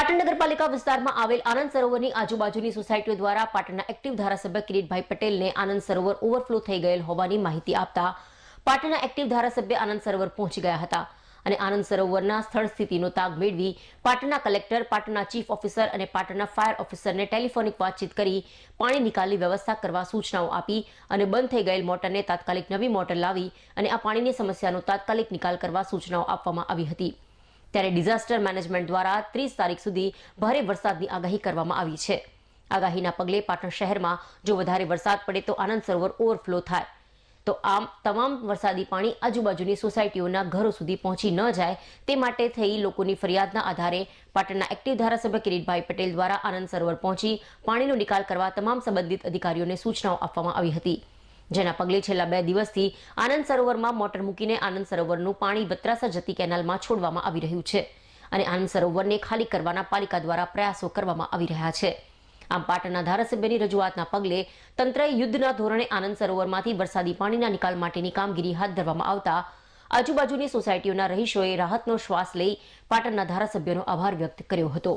પાટણ નગરપાલિકા વિસ્તારમાં આવેલ આનંદ સરોવરની આજુબાજુની સોસાયટીઓ દ્વારા પાટણના એક્ટિવ ધારાસભ્ય કિરીટભાઈ પટેલને આનંદ સરોવર ઓવરફ્લો થઈ ગયેલ હોવાની માહિતી આપતા પાટણના એક્ટિવ ધારાસભ્ય આનંદ સરોવર પહોંચી ગયા હતા અને આનંદ સરોવરના સ્થળ સ્થિતિનો તાગ મેળવી પાટણના કલેક્ટર, પાટણના ચીફ ઓફિસર અને પાટણના ફાયર ઓફિસરને ટેલિફોનિક વાતચીત કરી પાણી નિકાલની વ્યવસ્થા કરવા સૂચનાઓ આપી અને બંધ થઈ ગયેલ મોટરને તાત્કાલિક નવી મોટર લાવી અને આ પાણીની સમસ્યાનો તાત્કાલિક નિકાલ કરવા સૂચનાઓ આપવામાં આવી હતી. ત્યારે ડિઝાસ્ટર મેનેજમેન્ટ દ્વારા ત્રીસ તારીખ સુધી ભારે વરસાદની આગાહી કરવામાં આવી છે. આગાહીના પગલે પાટણ શહેરમાં જો વધારે વરસાદ પડે તો આનંદ સરોવર ઓવરફ્લો થાય. તો આમ તમામ વરસાદી પાણી આજુબાજુની સોસાયટીઓના ઘરો સુધી પહોંચી ન જાય તે માટે થઈ લોકોની ફરિયાદના આધારે પાટણના એક્ટિવ ધારાસભ્ય કિરીટભાઈ પટેલ દ્વારા આનંદ સરોવર પહોંચી પાણીનો નિકાલ કરવા તમામ સંબંધિત અધિકારીઓને સૂચનાઓ આપવામાં આવી હતી. જેના પગલે છેલ્લા બે દિવસથી આનંદ સરોવરમાં મોટર મૂકીને આનંદ સરોવરનું પાણી બત્રાસા જતી કેનાલમાં છોડવામાં આવી રહ્યું છે અને આનંદ સરોવરને ખાલી કરવાના પાલિકા દ્વારા પ્રયાસો કરવામાં આવી રહ્યા છે. આમ પાટણના ધારાસભ્યની રજૂઆતના પગલે તંત્રએ યુદ્ધના ધોરણે આનંદ સરોવરમાંથી વરસાદી પાણીના નિકાલ માટેની કામગીરી હાથ ધરવામાં આવતા આજુબાજુની સોસાયટીઓના રહીશોએ રાહતનો શ્વાસ લઈ પાટણના ધારાસભ્યનો આભાર વ્યક્ત કર્યો હતો.